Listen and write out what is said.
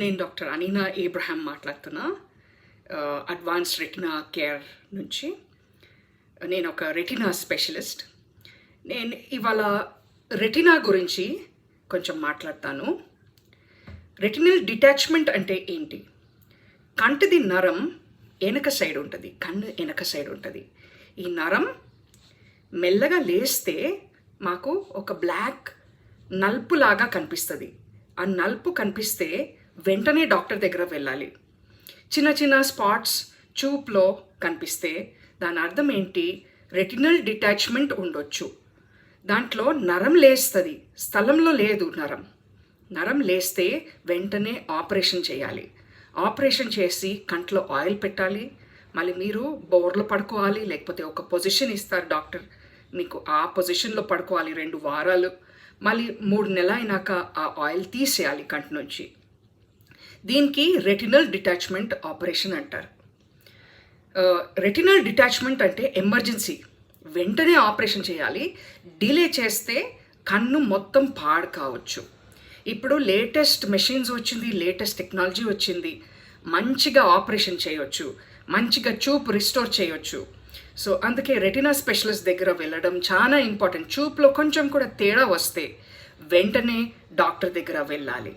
నేను doctor Anina Abraham మాట్లాడుతున్నా advance retina care నుంచి. నేను ఒక రెటినా స్పెషలిస్ట్. నేను ఇవాళ రెటినా గురించి కొంచెం మాట్లాడతాను. రెటినల్ డిటాచ్మెంట్ అంటే ఏంటి? కంటిది నరం వెనక సైడ్ ఉంటుంది కన్ను వెనక సైడ్ ఉంటుంది. ఈ నరం మెల్లగా లేస్తే మాకు ఒక బ్లాక్ నలుపులాగా కనిపిస్తుంది. ఆ నలుపు కనిపిస్తే వెంటనే డాక్టర్ దగ్గర వెళ్ళాలి. చిన్న చిన్న స్పాట్స్ చూపులో కనిపిస్తే దాని అర్థం ఏంటి? రెటినల్ డిటాచ్మెంట్ ఉండొచ్చు. దాంట్లో నరం లేస్తుంది. స్థలంలో లేదు నరం. నరం లేస్తే వెంటనే ఆపరేషన్ చేయాలి. ఆపరేషన్ చేసి కంట్లో ఆయిల్ పెట్టాలి. మళ్ళీ మీరు బోర్లో పడుకోవాలి లేకపోతే ఒక పొజిషన్ ఇస్తారు డాక్టర్. మీకు ఆ పొజిషన్లో పడుకోవాలి రెండు వారాలు. మళ్ళీ మూడు నెలలు అయినాక ఆ ఆయిల్ తీసేయాలి కంటి నుంచి. దీనికి రెటినల్ డిటాచ్మెంట్ ఆపరేషన్ అంటారు. రెటినల్ డిటాచ్మెంట్ అంటే ఎమర్జెన్సీ వెంటనే ఆపరేషన్ చేయాలి. డిలే చేస్తే కన్ను మొత్తం పాడు కావచ్చు. ఇప్పుడు లేటెస్ట్ మెషిన్స్ వచ్చింది లేటెస్ట్ టెక్నాలజీ వచ్చింది. మంచిగా ఆపరేషన్ చేయొచ్చు. మంచిగా చూపు రిస్టోర్ చేయొచ్చు. సో అందుకే రెటినా స్పెషలిస్ట్ దగ్గర వెళ్ళడం చాలా ఇంపార్టెంట్ చూపులో కొంచెం కూడా తేడా వస్తే వెంటనే డాక్టర్ దగ్గర వెళ్ళాలి.